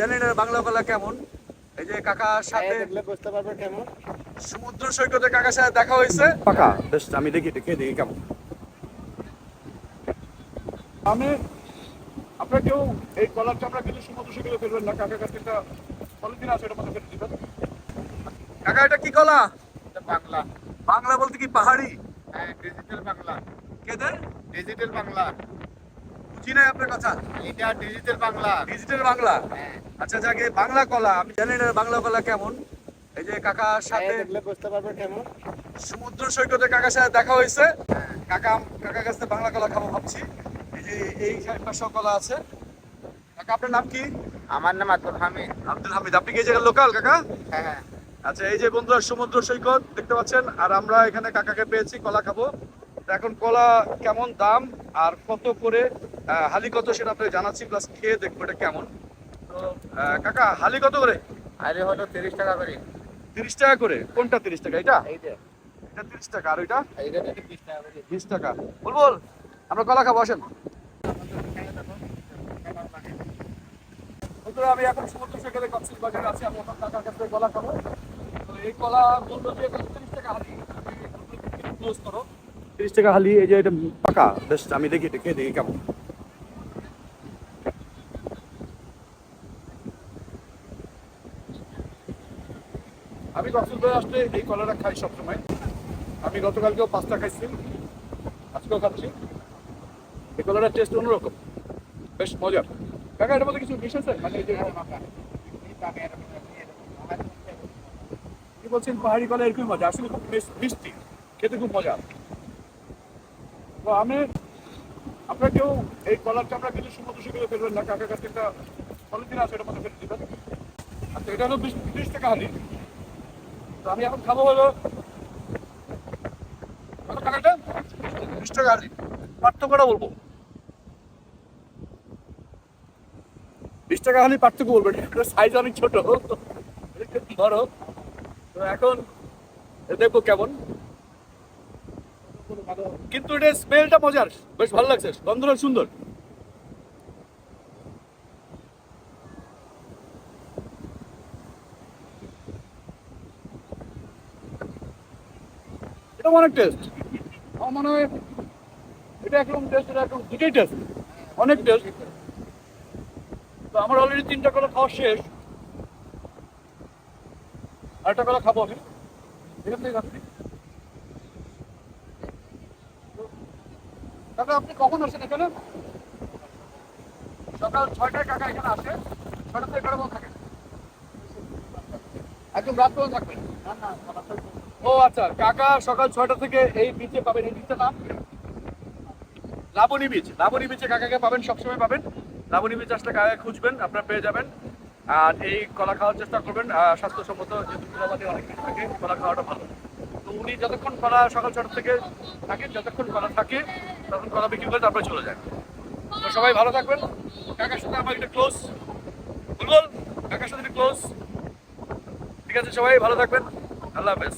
জানেন বাংলা কলা কেমন। এই যে কাকার সাথে দেখলে বুঝতে পারবে কেমন। সমুদ্র সৈকতে কাকার সাথে দেখা হয়েছে। পাকা বেশ আমি দেখি দেখে দেখি কেমন। আমি আপনার কেউ এই কলার চামড়া কিন্তু সমুদ্র সৈকতে ফেলবেন না কাকার কাছে একটা পলিথিন আছে এটা মধ্যে ফেলে দিবেন। কাকা এটা কি কলা? এটা বাংলা। বাংলা বলতে কি পাহাড়ি? হ্যাঁ ডিজিটাল বাংলা। কেদের? ডিজিটাল বাংলা। বুঝি নাই আপনার কথা? এটা ডিজিটাল বাংলা। ডিজিটাল বাংলা? হ্যাঁ। আচ্ছা যাকে বাংলা কলা আমি বাংলা কলা কেমন। এই যে কাকার সাথে বুঝতে পারবে কেমন। সমুদ্র সৈকতে কাকার সাথে দেখা হয়েছে। হ্যাঁ কাকা কাকার কাছে বাংলা কলা খাব ভাবছি। এই যে এই কলা আছে। কাকা আপনার নাম কি? আমার নাম আব্দুল হামিদ। আব্দুল হামিদ আপনি কি এই জায়গার লোকাল কাকা? হ্যাঁ হ্যাঁ। আচ্ছা এই যে বন্ধুরা সমুদ্র সৈকত দেখতে পাচ্ছেন আর আমরা এখানে কাকাকে পেয়েছি কলা খাব। এখন কলা কেমন দাম আর কত করে হালি কত সেটা আপনাকে জানাচ্ছি প্লাস খেয়ে দেখব এটা কেমন। তো কাকা হালি কত করে? আরে হলো তিরিশ টাকা করে। তিরিশ টাকা করে? কোনটা তিরিশ টাকা এটা এটা তিরিশ টাকা আর ওইটা? বিশ টাকা টাকা। বলবল আমরা কলা খাব আসেন। আমি এখন সমুদ্র সৈকতে কক্সিস বাজারে আছি আমি কাকার কাছ থেকে কলা খাব। তো এই কলা বলল যে তিরিশ টাকা হালি ক্লোজ করো। তিরিশ টাকা হালি, এই যে এটা পাকা, বেশ আমি দেখি, এটা খেয়ে দেখি কেমন। আমি কক্সবাজার আসলে এই কলাটা খাই সবসময়। আমি গতকালকেও পাঁচটা খাইছি, আজকেও খাচ্ছি। এই কলাটার টেস্ট অন্যরকম, বেশ মজার। কাকা, এটার মধ্যে কিছু বিষ আছে? মানে এই যে কি বলছেন? পাহাড়ি কলা এরকম মজা, আসলে খুব মিষ্টি, খেতে খুব মজা। তো আমি আপনার কেউ এই কলার চামড়া কিন্তু সমুদ্র সৈকতে ফেলবেন না কাকার কাছে একটা পলিথিন আছে এটার মধ্যে ফেলে দিবেন। আচ্ছা এটা হলো বিশ টাকা হালি। তো আমি এখন খাব হলো কত টাকাটা? বিশ টাকা হালি। পার্থক্যটা বলব। বিশ টাকা হালি পার্থক্য বলব এটা সাইজ অনেক ছোট এটা বড়। তো এখন দেখব কেমন। কিন্তু এটা স্মেলটা মজার। বেশ ভালো লাগছে। গন্ধটা সুন্দর। এটা অনেক টেস্ট আমার মনে হয় এটা টেস্ট এটা টেস্ট অনেক টেস্ট তো আমার অলরেডি তিনটা কলা খাওয়া শেষ। আরেকটা কলা খাব আমি। কাকা, আপনি কখন আসেন এখানে? সকাল ছয়টায় কাকা এখানে আসে, ছয়টা থেকে এগারো থাকে। একদম রাত পর্যন্ত থাকবেন ও আচ্ছা কাকা সকাল ছয়টা থেকে এই বিচে পাবেন, এই বিচের নাম? লাবণী বীচ লাবণী বিচে কাকাকে পাবেন, সবসময় পাবেন। লাবণী বীচ আসলে কাকাকে খুঁজবেন, আপনারা পেয়ে যাবেন। আর এই কলা খাওয়ার চেষ্টা করবেন স্বাস্থ্যসম্মত যেহেতু কুলাবাদী অনেক কিছু থাকে, কলা খাওয়াটা ভালো। তো উনি যতক্ষণ কলা সকাল ছটা থেকে থাকেন যতক্ষণ কলা থাকে তখন কলা বিক্রি করে তারপরে চলে যায়। তো সবাই ভালো থাকবেন। কাকার সাথে আমার একটা ক্লোজ বুলবুল কাকার সাথে ক্লোজ ঠিক আছে সবাই, ভালো থাকবেন। আল্লাহ হাফেজ।